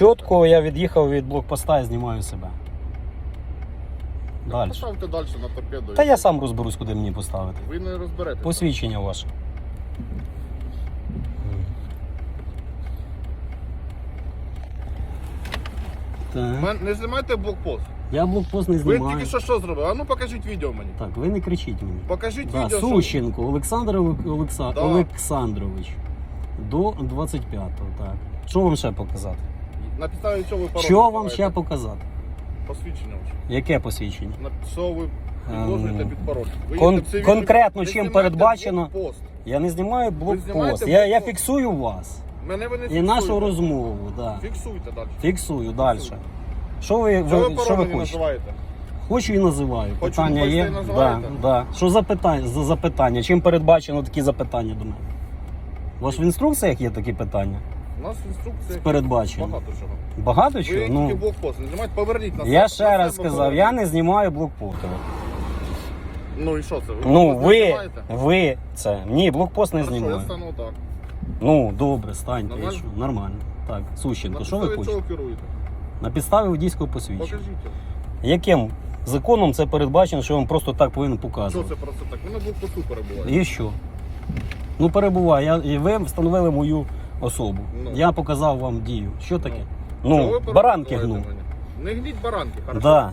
Чітко я від'їхав від блокпоста і знімаю себе. Далі. Поставте далі на торпеду. Та я сам розберусь, куди мені поставити. Ви не розберете. Посвідчення ваше. Так. Мен- Не знімайте блокпост. Я блокпост не Ви знімаю. тільки що що зробили? А ну покажіть відео мені. Так, ви не кричіть мені. Покажіть Да, відео. що- Сущенко Олександр Олекса... Да. Олександрович. До 25-го, так. Що вам ще показати? На підставі чого ви пароль Що вам ще показати? Посвідчення ваше. Яке посвідчення? На що ви підложуєте Ем, під пароль? Ви кон- їдете в цивільному- конкретно ви чим знімаєте передбачено? блокпост. Я не знімаю блокпост. знімаєте Я, я блокпост? фіксую вас. Мене ви не І фіксуєте. нашу розмову, да. Фіксуйте далі. Фіксую далі. Що ви, ви ви, що ви хочете? називаєте? Хочу і називаю. Хочу, питання хочете є? і Да, називаєте? да. Що за питання, за запитання? Чим передбачено такі запитання до мене? У вас в інструкціях є такі питання? У нас інструкція Передбачено. багато чого. Багато Ви чого? тільки Ну, блокпост не знімайте, поверніть на я ще раз сказав, я не знімаю блокпосту. Ну і що це? Ви Ну, блокпост не ви, знімаєте? ви це. Ні, блокпост не Хорошо, я знімаю. стану так. Ну, добре, станьте. Нормально? що? Нормально. Так, Сущенко, що ви хочете? чого керуєте? На підставі водійського посвідчення. Покажіть. Яким законом це передбачено, що я вам просто так повинен Що показувати? це просто так? Ви на блокпосту перебуваєте. І що? Ну перебуває. Я, і ви встановили мою особу. Ну. Я показав вам дію. Що таке? Чого Ну, баранки гну. Не гніть баранки, хорошо? Да.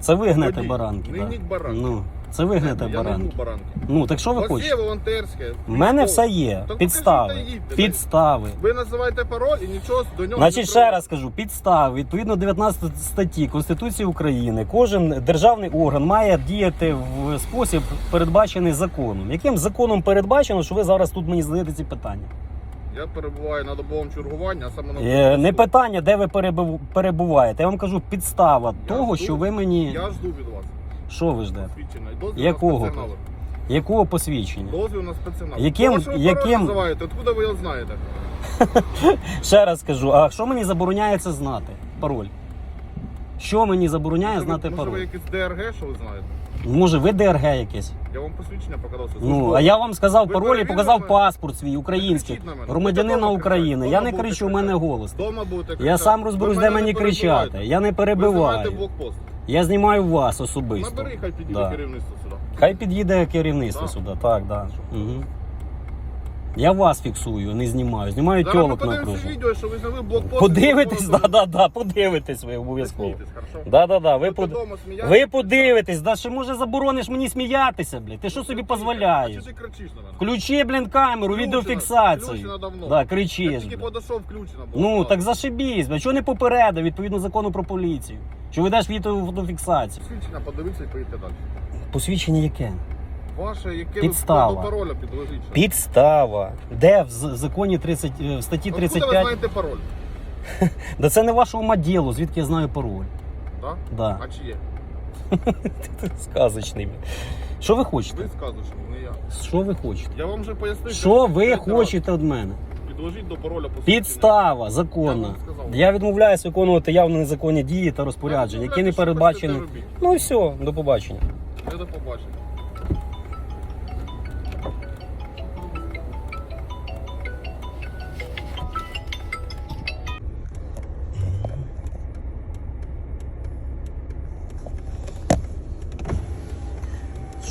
Це ви гнете Водій, баранки. не да. гніть баранки. Ну, це ви гнете Я не баранки. баранки. Ну, так що ви У вас є хочете? волонтерське. У мене все є. Так Підстави. покажіть та їдьте. Підстави. Ви називаєте пароль і нічого до нього Значить, не ще раз кажу, підстав відповідно 19 статті Конституції України. Кожен державний орган має діяти в спосіб, передбачений законом. Яким законом передбачено, що ви зараз тут мені задаєте ці питання? Я перебуваю на добовому чергуванні, а саме на Е. Не питання, де ви перебув- перебуваєте. Я вам кажу, підстава Я того, жду- що ви мені. Я жду від вас. Що ви ждете? Свідчення. Дозвіл Якого? на. Якого посвідчення? Дозвіл на спецназу. Яким- Яким, ви яким- пароль називаєте? Откуда ви його знаєте? Ще раз кажу, а що мені забороняється знати? Пароль. Що мені забороняє Може, ви- знати може ви пароль? якийсь ДРГ, що ви знаєте? Може, ви ДРГ якесь? Я вам посвідчення показав. Ну, а я вам сказав Ви пароль і перевірили показав мене? паспорт свій український. кричіть на мене. Громадянина дома України. кричать, Я не кричу, у мене кричати. голос. Дома будете Я сам розберусь, Ви де мене мені не кричати. Я не Ви знімаєте перебиваю. блокпост. Я знімаю вас особисто. Набери, хай підійде Да. керівництво сюди. Хай під'їде керівництво Да. сюди. Так, так. Угу. Я вас фіксую, не знімаю. Знімаю Зараз ми тьолок на подивимося кружі. відео, що ви зняли блокпост. Подивитесь, да, да, да, подивитесь ви обов'язково. Хорошо? Да, да, да. Ви, под... додому ви подивитесь, да що може заборониш мені сміятися, блядь? Ти що собі А дозволяєш? ти кричиш на мене? Включи, блін, камеру, Включено, відеофіксацію. включено давно. Да, Я кричиш. тільки подійшов, включено було. Ну, Так. зашибісь, блядь. Чого не попередив, відповідно закону про поліцію? Що ведеш відеофіксацію? Свідчення подивіться і поїдьте далі. Посвідчення яке? Ваше, яке Підстава. ви пароля підложіть. Підстава. Де в з- законі 30, е, в статті Откуда ви 35? знаєте пароль? Да це не вашого маділу, звідки я знаю пароль. Да? Да. А чи є? Сказочний. Що ви хочете? Ви сказуєте, не я. Що ви хочете? Я вам вже пояснив. Що ви третій раз. хочете від мене? Підложіть до пароля посвідчення. Підстава Я законна. вам сказав. Я відмовляюсь виконувати явно незаконні дії та розпорядження, які не передбачені. Ну і все, до побачення. Не до побачення.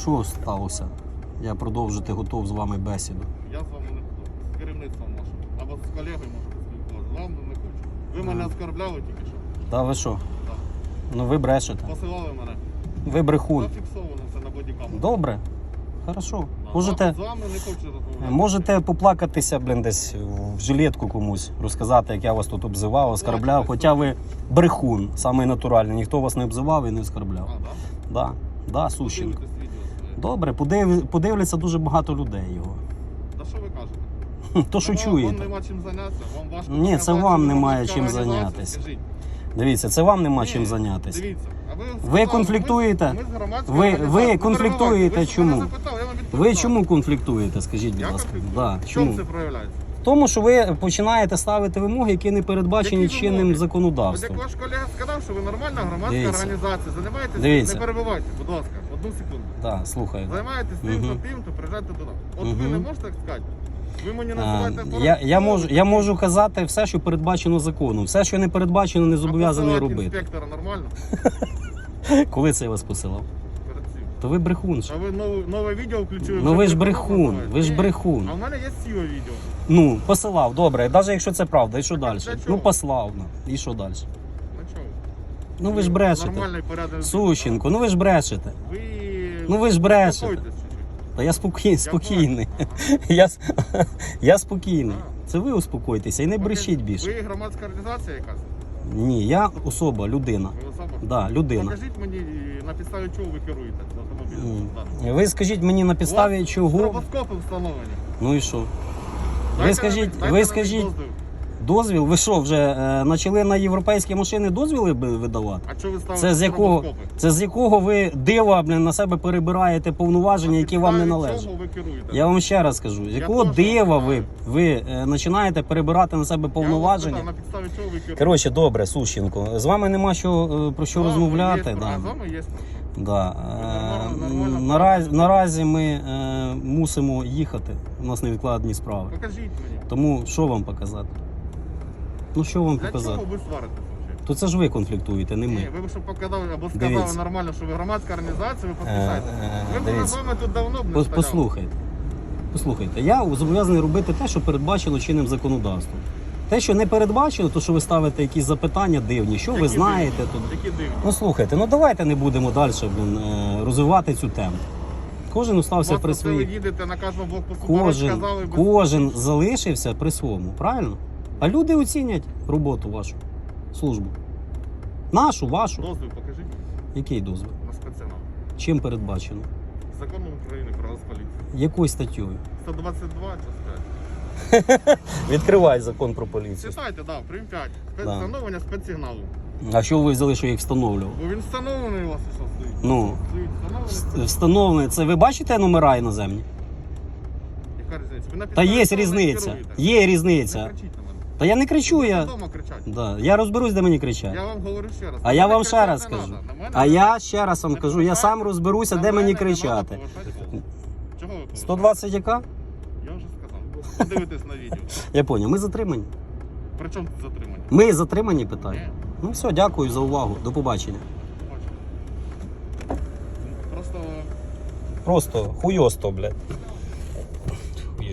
Що сталося? Я продовжити готов з вами бесіду. Я з вами не буду. З керівництвом вашим. Або з колегою можете спілкуватися. З вами не хочу. Ви мене оскорбляли тільки що. Та ви що? Так. Ну ви брешете. Посилали мене. Ви брехун. Зафіксовано це на бодікамеру. Добре. Хорошо. Да, Можете, З вами не хочу розмовляти. можете поплакатися, блін, десь в жилетку комусь, розказати, як я вас тут обзивав, оскарбляв. Хоча ви брехун, самий натуральний. Ніхто вас не обзивав і не А, оскарбляв. да? Да, да, Сущенко. Добре, подив... подивляться дуже багато людей його. Та що ви кажете? То що Вам- Вам чуєте? нема чим зайнятися? Вам важко Ні, це вам немає чим зайнятися. Скажіть. Дивіться, це вам нема Ні, чим зайнятися. Дивіться, а ви, Ви сказали, конфліктуєте? Ми, з громадської Ви- ви конфліктуєте. Ви ж чому? мене запитали, я вам Ви чому конфліктуєте? Скажіть, будь Я ласка. конфліктую? Да. В чому Чому? це проявляється? Тому що ви починаєте ставити вимоги, які не передбачені Які чинним вимоги? От законодавством. як ваш колега сказав, що ви нормальна громадська Дивіться. організація, займаєтесь, Дивіться. не перебивайте, будь ласка, одну секунду. Да, слухаю. Займаєтесь тим, то тим, то приїжджайте туди. От Мгм. ви не можете так сказати, Ви мені називаєте Я, я, можу, я можу казати все, що передбачено законом. Все, що не передбачено, не зобов'язаний А посилати робити. інспектора нормально? Коли це я вас посилав? Перед цим. То ви брехун. ж. А ви нове, нове відео включили? Ну вже ви ж брехун, ви ж Ні. брехун. А в мене є сіле відео. Ну, посилав, добре, навіть якщо це правда, і що далі? для чого? Ну послав, ну, і що далі? Ну? Ви ж брешете. Нормальний порядок. Сущенко, ну ви ж брешете. Ви... Ну ви ж брешете. Чуть-чуть. Та я спокій, спокійний. Ага. Я, с- я спокійний. Це ви успокойтеся і не брешіть більше. Ви громадська організація якась? Ні, я особа, людина. Ви особа? Да, людина. Покажіть мені, на підставі чого ви керуєте автомобілем. М. Ви скажіть мені на підставі вас чого. Стробоскопи встановлені. Ну і що? Ви скажіть, дайте ви скажіть, дозвіл. Дозвіл, ви що, вже е, почали на європейські машини дозвіли видавати? А що ви ставите Це з якого, це з якого ви дива блін, на себе перебираєте повноваження, На які вам не належать? чого ви керуєте? Я вам ще раз скажу, з якого теж дива ви, ви е, починаєте перебирати на себе Я вас повноваження? На чого ви керуєте? Коротше, добре, Сущенко, з вами нема що е, про що З розмовляти. є Да. а З вами є. Да. нормально- Е, наразі, наразі ми е, мусимо їхати. У нас невідкладні справи. Покажіть мені. Тому що вам показати? Ну що вам Для показати? чого ви сваритесь взагалі? То це ж ви конфліктуєте, не Ні, ми. ви б щоб показали або сказали Дивіться. нормально, що ви громадська організація, ви підписаєте. е, Ви б дивіться. з вами тут давно б не Пос- стояли. Послухайте. Послухайте, я зобов'язаний робити те, що передбачено чинним законодавством. Те, що не передбачено, то що ви ставите якісь запитання дивні, що ви Які знаєте дивні? тут. Які дивні? Ну слухайте, ну давайте не будемо далі блін, е, розвивати цю тему. Кожен остався Вас при оце ви своїй. їдете на кожному блокпосту, Кожен, сказали, без... кожен залишився при своєму, правильно? А люди оцінять роботу вашу, службу. Нашу, вашу. Дозвіл покажіть Який дозвіл? на спецназ. Чим передбачено? Законом України про Нацполіцію. Якою статтєю? 122 час 5. Відкривай закон про поліцію. Читайте, да, прим 5. Да. Встановлення спецсигналу. А що ви взяли, що я їх встановлював? Бо він встановлений у вас і що стоїть. Ну. Стоїть встановлений. Встановлений. Це ви бачите номера іноземні? Яка різниця? Ви на Та підставі є різниця. керуєте? Є Не різниця. кричіть на мене. Та я не кричу, я. вдома. Да. Я розберусь, де мені кричать. Я вам говорю ще раз. А я вам ще раз кажу. А я ще раз вам кажу, я сам розберуся, де мені кричати. Чого ви повишаєте? 120 яка? Я вже сказав. Подивитесь на відео. Я поняв. Ми затримані. При чому тут затримання? Ми затримані питаю. Ні. Ну все, дякую за увагу. До побачення. Бачите. Просто Просто хуйосто, блядь.